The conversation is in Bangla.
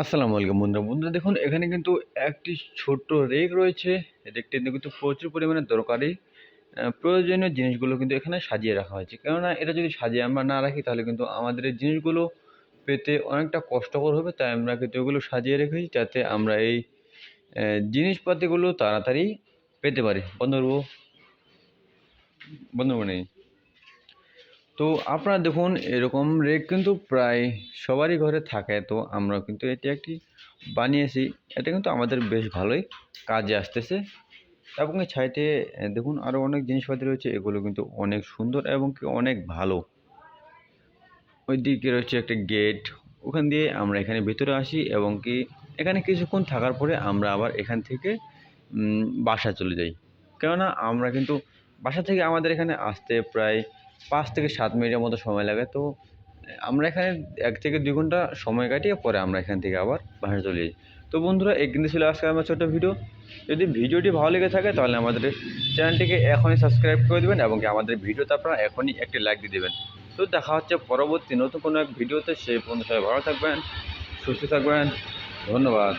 আসসালামু আলাইকুম বন্ধুরা। বন্ধুরা দেখুন, এখানে কিন্তু একটি ছোট্ট রেক রয়েছে। রেকটি কিন্তু প্রচুর পরিমাণে দরকারি প্রয়োজনীয় জিনিসগুলো কিন্তু এখানে সাজিয়ে রাখা হয়েছে। কেননা এটা যদি সাজিয়ে আমরা না রাখি, তাহলে কিন্তু আমাদের এই জিনিসগুলো পেতে অনেকটা কষ্টকর হবে। তাই আমরা কিন্তু এগুলো সাজিয়ে রেখেছি যাতে আমরা এই জিনিসপাতিগুলো তাড়াতাড়ি পেতে পারি। বন্ধু বন্ধু নেই তো আপনারা দেখুন, এরকম রেক কিন্তু প্রায় সবারই ঘরে থাকে। তো আমরা কিন্তু এটি একটি বানিয়েছি। এটা কিন্তু আমাদের বেশ ভালোই কাজে আসতেছে। এবং এই সাইটে দেখুন আরও অনেক জিনিসপাতি রয়েছে। এগুলো কিন্তু অনেক সুন্দর এবং কি অনেক ভালো। ওইদিকে রয়েছে একটা গেট ওখান দিয়ে আমরা এখানে ভিতরে আসি এবং কি এখানে কিছুক্ষণ থাকার পরে আমরা আবার এখান থেকে বাসা চলে যাই। কেননা আমরা কিন্তু বাসা থেকে আমাদের এখানে আসতে প্রায় পাঁচ থেকে সাত মিনিটের মতো সময় লাগে। তো, আমরা এখানে এক থেকে দুই ঘণ্টা সময় কাটিয়ে পরে আমরা এখান থেকে আবার বাসা চলে যাই। তো বন্ধুরা এই কিন্তু ছিল আজকে আমার ছোটো ভিডিও। যদি ভিডিওটি ভালো লেগে থাকে, তাহলে আমাদের চ্যানেলটিকে এখনই সাবস্ক্রাইব করে দেবেন এবং আমাদের ভিডিওতে আপনারা এখনই একটি লাইক দিয়ে দেবেন। তো দেখা হচ্ছে পরবর্তী নতুন কোনো এক ভিডিওতে। সেই পর্যন্ত সবাই ভালো থাকবেন, সুস্থ থাকবেন। ধন্যবাদ।